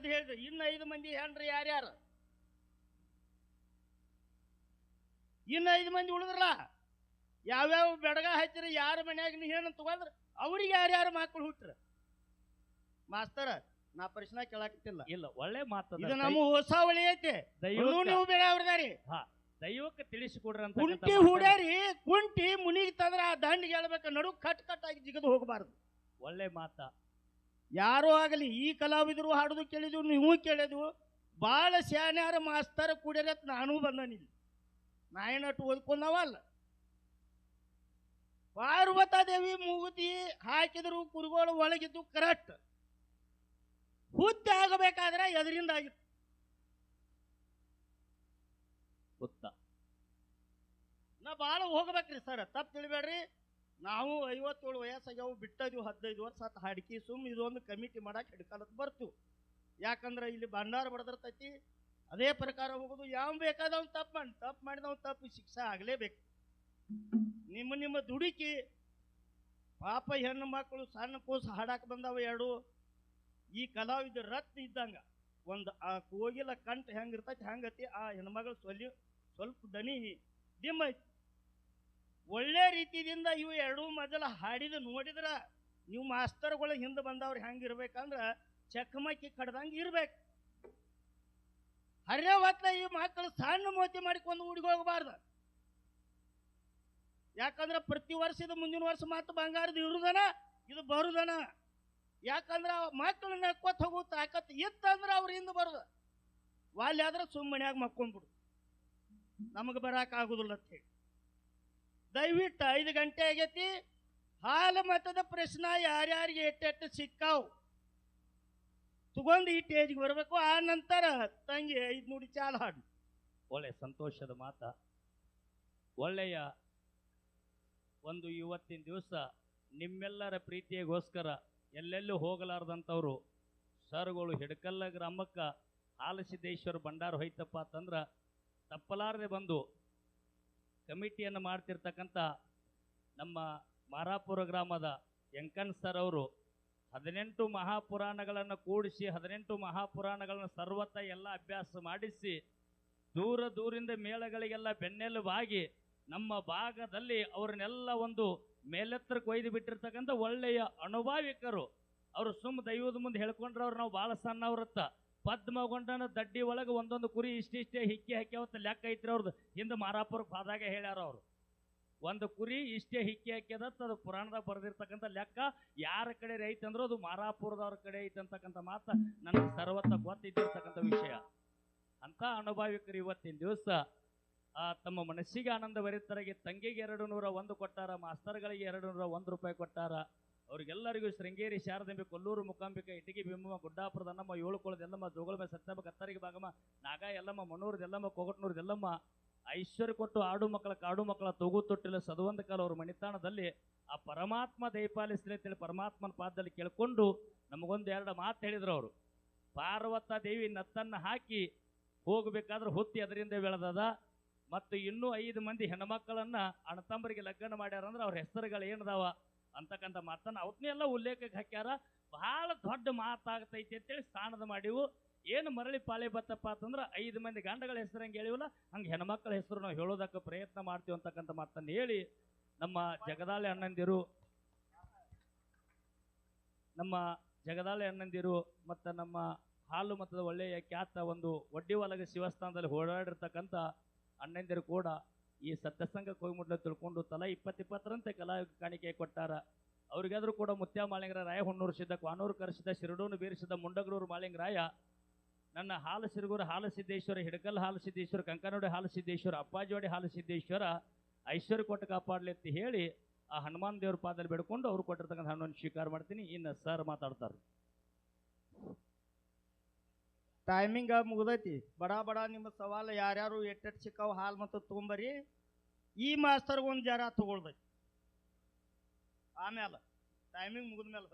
ಕರೆದು ಹೇಳಿದ್ರು. ಇನ್ನು ಐದು ಮಂದಿ ಹೆಣ್ರಿ ಯಾರ್ಯಾರು? ಇನ್ನು ಐದು ಮಂದಿ ಉಳಿದ್ರಲ್ಲ? ಯಾವ್ಯಾವ ಬೆಡಗ ಹಚ್ಚಿರ ಯಾರ ಮನ್ಯಾಗ ನೀ ಹೆಣ್ಣು ತಗೋದ್ರ ಅವ್ರಿಗೆ ಯಾರ್ಯಾರು ಮಕ್ಕಳು ಹುಟ್ಟ್ರ ಮಾಸ್ತರ ನಾ ಪ್ರಶ್ನೆ ಕೇಳಾಕತ್ತಿಲ್ಲ. ಇಲ್ಲ ಒಳ್ಳೆ ಮಾತು ಇದು ನಮ್ಮ ಹೊಸ ಒಳಿ ಐತೆ. ನೀವು ಬೇಡ ಅವ್ರದಾರಿ ದೈವಕ್ಕೆ ತಿಳಿಸಿಕೊಡ್ರಿ ಅಂತ ಕುಂಟಿ ಹೂಡ್ಯಾರಿ ಕುಂಟಿ ಮುನಿಗೆ ತಂದ್ರ ಆ ದಂಡಿಗೆ ಹೇಳ್ಬೇಕು ನಡು ಕಟ್ ಕಟ್ ಆಗಿ ಜಿಗದು ಹೋಗಬಾರ್ದು. ಒಳ್ಳೆ ಮಾತ. ಯಾರೋ ಆಗಲಿ ಈ ಕಲಾವಿದರು ಹಾಡೋದು ಕೇಳಿದ್ವು ನೀವು ಕೇಳಿದ್ವು ಭಾಳ ಶಾನ್ಯಾರ ಮಾಸ್ತರ ಕುಡಿಯರತ್ ನಾನು ಬಂದನಿಲ್ಲ ನಾ ಏನಟ್ಟು ಓದ್ಕೊಂಡವಲ್ಲ ಪಾರ್ವತಾದೇವಿ ಮೂಗುತಿ ಹಾಕಿದ್ರು ಕುರುಗೋಳು ಒಳಗಿದ್ದು ಕರೆಕ್ಟ್. ಹುದ್ದೆ ಆಗಬೇಕಾದ್ರೆ ಎದರಿಂದ ಆಗಿತ್ತು. ಗೊತ್ತ? ನಾ ಭಾಳ ಹೋಗ್ಬೇಕ್ರಿ ಸರ್ ತಪ್ಪು ತಿಳಿಬೇಡ್ರಿ. ನಾವು ಐವತ್ತೇಳು ವಯಸ್ಸಾಗ್ಯಾವು ಬಿಟ್ಟದಿವು ಹದಿನೈದು ವರ್ಷ ಆತ. ಹಾಡ್ಕಿ ಸುಮ್ ಇದೊಂದು ಕಮಿಟಿ ಮಾಡಕ್ಕೆ ಹಿಡ್ಕಾಲತ್ ಬರ್ತು. ಯಾಕಂದ್ರೆ ಇಲ್ಲಿ ಭಂಡಾರ ಬಡದಿರ್ತೈತಿ. ಅದೇ ಪ್ರಕಾರ ಹೋಗೋದು, ಯಾವ ಬೇಕಾದವ್ ತಪ್ಪು ಮಾಡಿ, ತಪ್ಪು ಅವ್ನ ತಪ್ಪು ಶಿಕ್ಷೆ ಆಗಲೇಬೇಕು. ನಿಮ್ಮ ನಿಮ್ಮ ದುಡುಕಿ, ಪಾಪ ಹೆಣ್ಣು ಮಕ್ಕಳು ಸಣ್ಣ ಕೂಸು ಹಾಡಕ್ಕೆ ಬಂದಾವ ಎರಡು. ಈ ಕಲಾವಿದ ರತ್ ಇದ್ದಂಗ, ಒಂದು ಆ ಕೋಗಿಲ ಕಂಠ ಹೆಂಗಿರ್ತೈತಿ ಹೆಂಗತಿ ಆ ಹೆಣ್ಮಗಳು ಸೊಲಿ, ಸ್ವಲ್ಪ ದನಿ ಡಿಮ್ ಐತಿ. ಒಳ್ಳೆ ರೀತಿಯಿಂದ ಇವು ಎರಡೂ ಮೊದಲ ಹಾಡಿದ ನೋಡಿದ್ರ ನೀವು ಮಾಸ್ತರ್ಗಳ ಹಿಂದೆ ಬಂದವ್ರು ಹೆಂಗೆ ಇರ್ಬೇಕಂದ್ರ ಚಕಮಕಿ ಕಡ್ದಂಗೆ ಇರ್ಬೇಕು. ಹರ್ಯ ಹೊತ್ತ ಈ ಮಕ್ಕಳು ಸಣ್ಣ ಮೋತಿ ಮಾಡಿಕೊಂಡು ಹೋಗಬಾರ್ದು. ಯಾಕಂದ್ರೆ ಪ್ರತಿ ವರ್ಷದ ಮುಂದಿನ ವರ್ಷ ಮಾತು ಬಂಗಾರದ ಇರುದನ, ಇದು ಬರುದನ. ಯಾಕಂದ್ರೆ ಮಕ್ಕಳು ನಕ್ಕೊತ್ ಹೋಗು ತಾಕತ್ ಇತ್ತಂದ್ರೆ ಅವ್ರ ಹಿಂದೆ ಬರುದು. ವಾಲ್ಯಾದ್ರೆ ಸುಮ್ಮನೆ ಮಕ್ಕೊಂಡ್ಬಿಡು. ನಮಗೆ ಆಗುದಿಲ್ಲ ಅಂತ ಹೇಳಿ. ದಯವಿಟ್ಟು ಐದು ಗಂಟೆ ಆಗೈತಿ. ಹಾಲು ಮತದ ಪ್ರಶ್ನ ಯಾರ್ಯಾರಿಗೆ ಎಟ್ಟೆಟ್ಟು ಸಿಕ್ಕಾವು? ತಗೊಂಡು ಈ ಟೇಜ್ಗೆ ಬರಬೇಕು. ಆ ನಂತರ ತಂಗಿ ಐದು ನುಡಿ ಚಾಲ ಹಾಡು. ಒಳ್ಳೆ ಸಂತೋಷದ ಮಾತ. ಒಳ್ಳೆಯ ಒಂದು ಇವತ್ತಿನ ದಿವಸ ನಿಮ್ಮೆಲ್ಲರ ಪ್ರೀತಿಯಗೋಸ್ಕರ ಎಲ್ಲೆಲ್ಲೂ ಹೋಗಲಾರ್ದಂಥವ್ರು ಸರ್ಗಳು ಹಿಡಕಲ್ಲ ಗ್ರಾಮಕ್ಕ ಹಾಲಸಿದ್ದೇಶ್ವರ ಭಂಡಾರ ಹೋಯ್ತಪ್ಪ ಅಂತಂದ್ರೆ ತಪ್ಪಲಾರದೆ ಬಂದು ಕಮಿಟಿಯನ್ನು ಮಾಡ್ತಿರ್ತಕ್ಕಂಥ ನಮ್ಮ ಮಾರಾಪುರ ಗ್ರಾಮದ ವೆಂಕನ್ ಸರ್ ಅವರು ಹದಿನೆಂಟು ಮಹಾಪುರಾಣಗಳನ್ನು ಕೂಡಿಸಿ, ಹದಿನೆಂಟು ಮಹಾಪುರಾಣಗಳನ್ನು ಸರ್ವತ್ತ ಎಲ್ಲ ಅಭ್ಯಾಸ ಮಾಡಿಸಿ, ದೂರ ದೂರಿಂದ ಮೇಳಗಳಿಗೆಲ್ಲ ಬೆನ್ನೆಲುಬಾಗಿ ನಮ್ಮ ಭಾಗದಲ್ಲಿ ಅವ್ರನ್ನೆಲ್ಲ ಒಂದು ಮೇಲೆತ್ತರಕ್ಕೆ ಒಯ್ದು ಬಿಟ್ಟಿರ್ತಕ್ಕಂಥ ಒಳ್ಳೆಯ ಅನುಭಾವಿಕರು. ಅವರು ಸುಮ್ಮ ದೈವದ ಮುಂದೆ ಹೇಳ್ಕೊಂಡ್ರೆ ಅವ್ರು ನಾವು ಭಾಳ ಸಣ್ಣವ್ರತ್ತ. ಪದ್ಮಗೊಂಡನ ದಡ್ಡಿ ಒಳಗೆ ಒಂದೊಂದು ಕುರಿ ಇಷ್ಟಿಷ್ಟೇ ಹಿಕ್ಕಿ ಹಾಕ್ಯಾವತ್ತ ಲೆಕ್ಕ ಐತ್ರಿ ಅವ್ರದ್ದು ಹಿಂದೆ ಮಾರಾಪುರಕ್ಕೆ ಹೋದಾಗ ಹೇಳ್ಯಾರ ಅವರು. ಒಂದು ಕುರಿ ಇಷ್ಟೇ ಹಿಕ್ಕಿ ಹಾಕ್ಯದತ್ತ ಅದು ಪುರಾಣದಾಗ ಬರೆದಿರ್ತಕ್ಕಂಥ ಲೆಕ್ಕ. ಯಾರ ಕಡೆ ಐತೆ ಅಂದ್ರೆ ಅದು ಮಾರಾಪುರದವ್ರ ಕಡೆ ಐತೆ ಅಂತಕ್ಕಂಥ ಮಾತ ನನಗೆ ಸರ್ವತ್ತ ಗೊತ್ತಿದ್ದಿರ್ತಕ್ಕಂಥ ವಿಷಯ. ಅಂತ ಅನುಭಾವಿಕರು ಇವತ್ತಿನ ದಿವಸ, ಆ, ತಮ್ಮ ಮನಸ್ಸಿಗೆ ಆನಂದ ಬರೀತಾರಾಗಿ ತಂಗಿಗೆ ಎರಡು ನೂರ ಒಂದು ಕೊಟ್ಟಾರ, ಮಾಸ್ತರ್ಗಳಿಗೆ ಎರಡು ನೂರ ಒಂದು ರೂಪಾಯಿ ಕೊಟ್ಟಾರ. ಅವ್ರಿಗೆಲ್ಲರಿಗೂ ಶೃಂಗೇರಿ ಶಾರದಾಂಬೆ ಕೊಲ್ಲೂರು ಮುಕಾಂಬಿಕೆ, ಇಟಗಿ ಬಿಂಬಮ್ಮ ಗುಡ್ಡಾಪುರದ ಅನ್ನಮ್ಮ ಏಳುಕೊಳ್ಳದ ಎಲ್ಲಮ್ಮ ಜೋಗಳಮ ಸತ್ಯಮ್ಮ ಕತ್ತರಿಗೆ ಭಾಗಮ್ಮ, ನಾಗ ಎಲ್ಲಮ್ಮ ಮಣ್ಣೂರದ ಎಲ್ಲಮ್ಮ ಕೊಗಟ್ನೂರದ ಎಲ್ಲಮ್ಮ ಐಶ್ವರ್ಯ ಕೊಟ್ಟು ಆಡು ಮಕ್ಕಳ, ಕಾಡು ಮಕ್ಕಳ ತೂಗು ತೊಟ್ಟಿಲ್ಲ ಸದುವಂತ ಕಾಲ ಅವ್ರ ಮಣಿತಾಣದಲ್ಲಿ ಆ ಪರಮಾತ್ಮ ದಯಪಾಲಿಸಲಿ ಅಂತೇಳಿ ಪರಮಾತ್ಮನ ಪಾದದಲ್ಲಿ ಕೇಳ್ಕೊಂಡು ನಮಗೊಂದು ಎರಡು ಮಾತು ಹೇಳಿದ್ರು ಅವರು. ಪಾರ್ವತ ದೇವಿ ನತ್ತನ್ನು ಹಾಕಿ ಹೋಗಬೇಕಾದ್ರೆ ಹೊತ್ತಿ ಅದರಿಂದ ಬೆಳೆದದ ಮತ್ತು ಇನ್ನೂ ಐದು ಮಂದಿ ಹೆಣ್ಮಕ್ಕಳನ್ನ ಅಣತಂಬರಿಗೆ ಲಗ್ನ ಮಾಡ್ಯಾರ ಅಂದ್ರೆ ಅವ್ರ ಹೆಸರುಗಳು ಏನದಾವ? ಅಂತಕ್ಕಂಥ ಮಾತನ್ನ ಅವತ್ನೆಲ್ಲ ಉಲ್ಲೇಖಕ್ಕೆ ಹಾಕ್ಯಾರ. ಬಹಳ ದೊಡ್ಡ ಮಾತಾಗ್ತೈತಿ ಅಂತೇಳಿ ಸ್ಥಾನದ ಮಾಡಿವು. ಏನು ಮರಳಿ ಪಾಳೆ ಬತ್ತಪ್ಪ ಅಂತಂದ್ರೆ ಐದು ಮಂದಿ ಗಂಡಗಳ ಹೆಸರು ಹಂಗೆ ಹೇಳಿವಲ್ಲ, ಹಂಗೆ ಹೆಣ್ಮಕ್ಳ ಹೆಸರು ನಾವು ಹೇಳೋದಕ್ಕೆ ಪ್ರಯತ್ನ ಮಾಡ್ತೀವಿ ಅಂತಕ್ಕಂಥ ಮಾತನ್ನು ಹೇಳಿ ನಮ್ಮ ಜಗದಾಳೆ ಅಣ್ಣಂದಿರು, ನಮ್ಮ ಜಗದಾಳೆ ಅಣ್ಣಂದಿರು ಮತ್ತು ನಮ್ಮ ಹಾಲು ಮತದ ಒಳ್ಳೆಯ ಖ್ಯಾತ ಒಂದು ಒಡ್ಡಿ ಒಲಗ ಶಿವಸ್ಥಾನದಲ್ಲಿ ಓಡಾಡಿರ್ತಕ್ಕಂಥ ಅಣ್ಣಂದಿರು ಕೂಡ ಈ ಸತ್ಯಸಂಗ ಹೋಗಿ ಮುಟ್ಲ ತಿಳ್ಕೊಂಡು ತಲಾ ಇಪ್ಪತ್ತ್ ಇಪ್ಪತ್ತರಂತೆ ಕಲಾ ಕಾಣಿಕೆ ಕೊಟ್ಟಾರ. ಅವ್ರಿಗಾದ್ರೂ ಕೂಡ ಮುತ್ಯ ಮಾಳಿಂಗರ ರಾಯ ಹೊನ್ನೂರು ಸಿದ್ಧ ಕ್ವಾನೂರು ಕರ್ಸಿದ ಶಿರಡೂನು ಬೀರಿಸಿದ ಮುಂಡಗರೂರು ಮಾಳಿಂಗರಾಯ, ನನ್ನ ಹಾಲು ಸಿರುಗೂರು ಹಾಲು ಸಿದ್ದೇಶ್ವರ, ಹಿಡಕಲ್ ಹಾಲು ಕಂಕನೋಡಿ ಹಾಲು ಸಿದ್ದೇಶ್ವರ ಅಪ್ಪಾಜಿವಾಡಿ ಹಾಲು ಸಿದ್ದೇಶ್ವರ, ಐಶ್ವರ್ಯ ಕೊಟ್ಟು ಕಾಪಾಡಲಿ ಅಂತ ಹೇಳಿ ಆ ಹನುಮಾನ್ ದೇವ್ರ ಪಾದಲ್ಲಿ ಬೇಡ್ಕೊಂಡು ಅವ್ರು ಕೊಟ್ಟಿರ್ತಕ್ಕಂಥ ಹಣ್ಣನ್ನು ಸ್ವೀಕಾರ ಮಾಡ್ತೀನಿ. ಇನ್ನು ಸರ್ ಮಾತಾಡ್ತಾರೆ ಟೈಮಿಂಗ್ ಮುಗ್ದೈತಿ. ಬಡ ಬಡ ನಿಮ್ಮ ಸವಾಲು ಯಾರ್ಯಾರು ಎಟ್ಟೆಟ್ಟು ಸಿಕ್ಕಾವು ಹಾಲು ಮತ್ತು ತೊಗೊಂಬರಿ. ಈ ಮಾಸ್ತರ್ಗೆ ಒಂದು ಜರ ತಗೊಳ್ದೈತಿ ಆಮೇಲೆ ಟೈಮಿಂಗ್ ಮುಗಿದ ಮೇಲೆ